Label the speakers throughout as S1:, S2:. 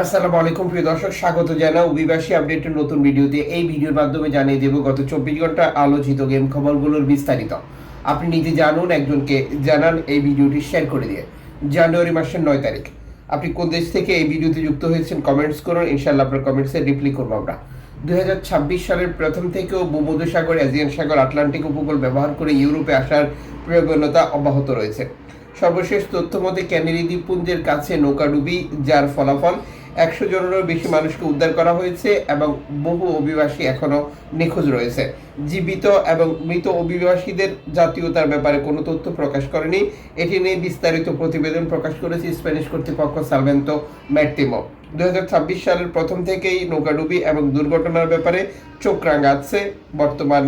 S1: আসসালামু আলাইকুম, প্রিয় দর্শক। স্বাগত জানাও অভিবাসী আপডেটের নতুন ভিডিওতে। এই ভিডিওর মাধ্যমে জানিয়ে দেব, গত চব্বিশ ঘণ্টা আলোচিত গেম খবরগুলোর বিস্তারিত। আপনি নিজে জানুন, একজনকে জানান এই ভিডিওটি শেয়ার করে দিয়ে। জানুয়ারি মাসের নয় তারিখ। আপনি কোন দেশ থেকে এই ভিডিওতে যুক্ত হয়েছেন, কমেন্টস করুন। ইনশাল্লাহ আপনার কমেন্টসে রিপ্লাই করব আমরা। দুই হাজার ছাব্বিশ সালের প্রথম থেকেও ভূমধ্যসাগর এজিয়ান সাগর, আটলান্টিক উপকূল ব্যবহার করে ইউরোপে আসার প্রয়োজনীয়তা অব্যাহত রয়েছে। সর্বশেষ তথ্য মতে ক্যানেরি দ্বীপপুঞ্জের কাছে নৌকাডুবি যার ফলাফল একশো জনেরও বেশি মানুষকে উদ্ধার করা হয়েছে এবং বহু অভিবাসী এখনও নিখোঁজ রয়েছে। জীবিত এবং মৃত অভিবাসীদের জাতীয়তার ব্যাপারে কোনো তথ্য প্রকাশ করেনি। এটি নিয়ে বিস্তারিত প্রতিবেদন প্রকাশ করেছে স্প্যানিশ কর্তৃপক্ষ সালভেন্তো ম্যাট্টিমো। দু সালের প্রথম থেকেই নৌকাডুবি এবং দুর্ঘটনার ব্যাপারে চোখ রাঙাচ্ছে বর্তমান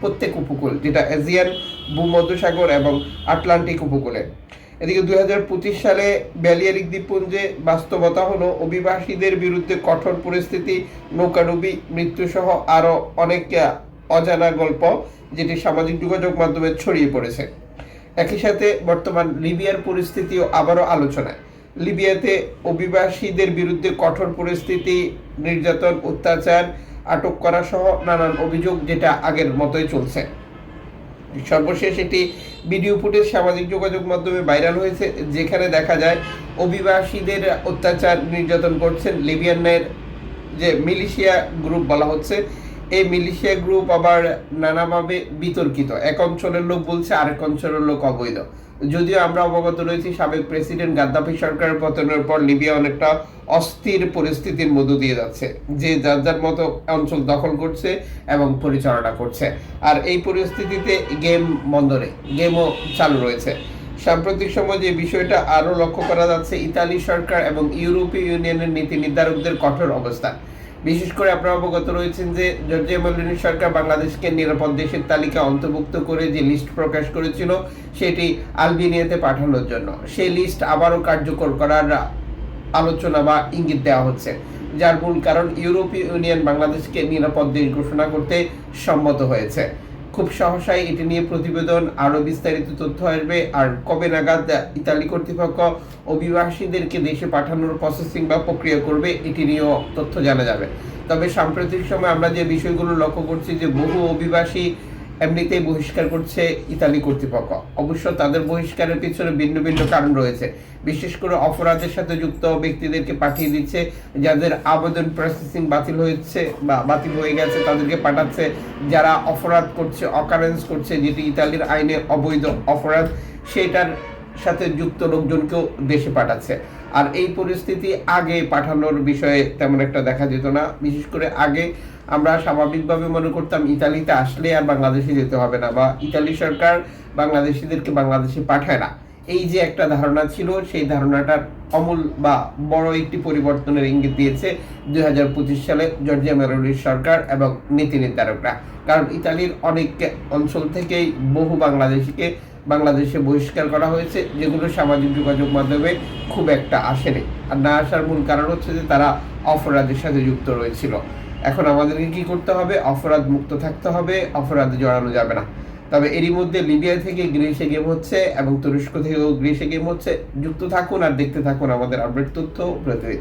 S1: প্রত্যেক উপকূল, যেটা এজিয়ান ভূমধ্যসাগর এবং আটলান্টিক উপকূলে। এদিকে দুই হাজার পঁচিশ সালে ব্যালিয়ারিক দ্বীপপুঞ্জে বাস্তবতা হলো, অভিবাসীদের বিরুদ্ধে কঠোর পরিস্থিতি, নৌকাডুবি, মৃত্যুসহ আরও অনেক অজানা গল্প যেটি সামাজিক যোগাযোগ মাধ্যমে ছড়িয়ে পড়েছে। একই সাথে বর্তমান লিবিয়ার পরিস্থিতিও আবারও আলোচনায়। লিবিয়াতে অভিবাসীদের বিরুদ্ধে কঠোর পরিস্থিতি, নির্যাতন, অত্যাচার, আটক করা সহ নানান অভিযোগ যেটা আগের মতোই চলছে। সর্বশেষ এটি ভিডিও ফুটেজ সামাজিক যোগাযোগ মাধ্যমে ভাইরাল হয়েছে, যেখানে দেখা যায় অভিবাসীদের অত্যাচার নির্যাতন করছেন লিবিয়ানের যে মিলিশিয়া গ্রুপ বলা হচ্ছে। এই মিলিশিয়া গ্রুপ আবার নানাভাবে বিতর্কিত। এক অঞ্চলের লোক বলছে, আরেক অঞ্চলের লোক অবৈধ। যদিও আমরা অবগত রয়েছি, সাবেক প্রেসিডেন্ট গাদ্দাফি সরকারের পতনের পর লিবিয়া অনেকটা অস্থির পরিস্থিতির মধ্য দিয়ে যাচ্ছে, যে যার যার মতো অঞ্চল দখল করছে এবং পরিচালনা করছে। আর এই পরিস্থিতিতে গেম বন্দরে গেমও চালু রয়েছে। সাম্প্রতিক সময় যে বিষয়টা আরও লক্ষ্য করা যাচ্ছে, ইতালি সরকার এবং ইউরোপীয় ইউনিয়নের নীতি নির্ধারকদের কঠোর অবস্থান। বিশেষ করে আপনারা অবগত রয়েছেন যে জর্জিয়া মেলোনি সরকার বাংলাদেশকে নিরাপদ দেশের তালিকা অন্তর্ভুক্ত করে যে লিস্ট প্রকাশ করেছিল, সেটি আলবেনিয়াতে পাঠানোর জন্য। সেই লিস্ট আবারও কার্যকর করার আলোচনা বা ইঙ্গিত দেওয়া হচ্ছে, যার মূল কারণ ইউরোপীয় ইউনিয়ন বাংলাদেশকে নিরাপদ দেশ ঘোষণা করতে সম্মত হয়েছে। খুব সহসাই এটি নিয়ে প্রতিবেদন আরও বিস্তারিত তথ্য আসবে। আর কবে নাগাদ ইতালি কর্তৃপক্ষ অভিবাসীদেরকে দেশে পাঠানোর প্রসেসিং বা প্রক্রিয়া করবে, এটি নিয়েও তথ্য জানা যাবে। তবে সাম্প্রতিক সময় আমরা যে বিষয়গুলো লক্ষ্য করছি যে বহু অভিবাসী এমনিতেই বহিষ্কার করছে ইতালি কর্তৃপক্ষ। অবশ্য তাদের বহিষ্কারের পিছনে ভিন্ন ভিন্ন কারণ রয়েছে। বিশেষ করে অপরাধের সাথে যুক্ত ব্যক্তিদেরকে পাঠিয়ে দিচ্ছে, যাদের আবেদন প্রসেসিং বাতিল হয়েছে বা বাতিল হয়ে গেছে তাদেরকে পাঠাচ্ছে, যারা অপরাধ করছে অকারেন্স করছে, যেটি ইতালির আইনে অবৈধ অপরাধ, সেটার সাথে যুক্ত লোকজনকেও দেশে পাঠাচ্ছে। আর এই পরিস্থিতি আগে পাঠানোর বিষয়ে তেমন একটা দেখা যেত না। বিশেষ করে আগে আমরা স্বাভাবিকভাবে মনে করতাম ইতালিতে আসলে আর বাংলাদেশে যেতে হবে না বা ইতালি সরকার বাংলাদেশিদেরকে বাংলাদেশে পাঠায় না। এই যে একটা ধারণা ছিল, সেই ধারণাটার অমূল বা বড় একটি পরিবর্তনের ইঙ্গিত দিয়েছে দুই হাজার পঁচিশ সালে জর্জিয়া মেলোনির সরকার এবং নীতি নির্ধারকরা। কারণ ইতালির অনেক অঞ্চল থেকেই বহু বাংলাদেশিকে বাংলাদেশে বহিষ্কার করা হয়েছে, যেগুলো সামাজিক যোগাযোগ মাধ্যমে খুব একটা আসেনি। আর না আসার মূল কারণ হচ্ছে যে তারা অপরাধের সাথে যুক্ত রয়েছিল। এখন আমাদেরকে কি করতে হবে? অপরাধ মুক্ত থাকতে হবে, অপরাধে জড়ানো যাবে না। তবে এরই মধ্যে লিবিয়া থেকে গ্রিসে গেম হচ্ছে এবং তুরস্ক থেকেও গ্রিসে গেম হচ্ছে। যুক্ত থাকুন আর দেখতে থাকুন আমাদের আপডেট তথ্য প্রতিদিন।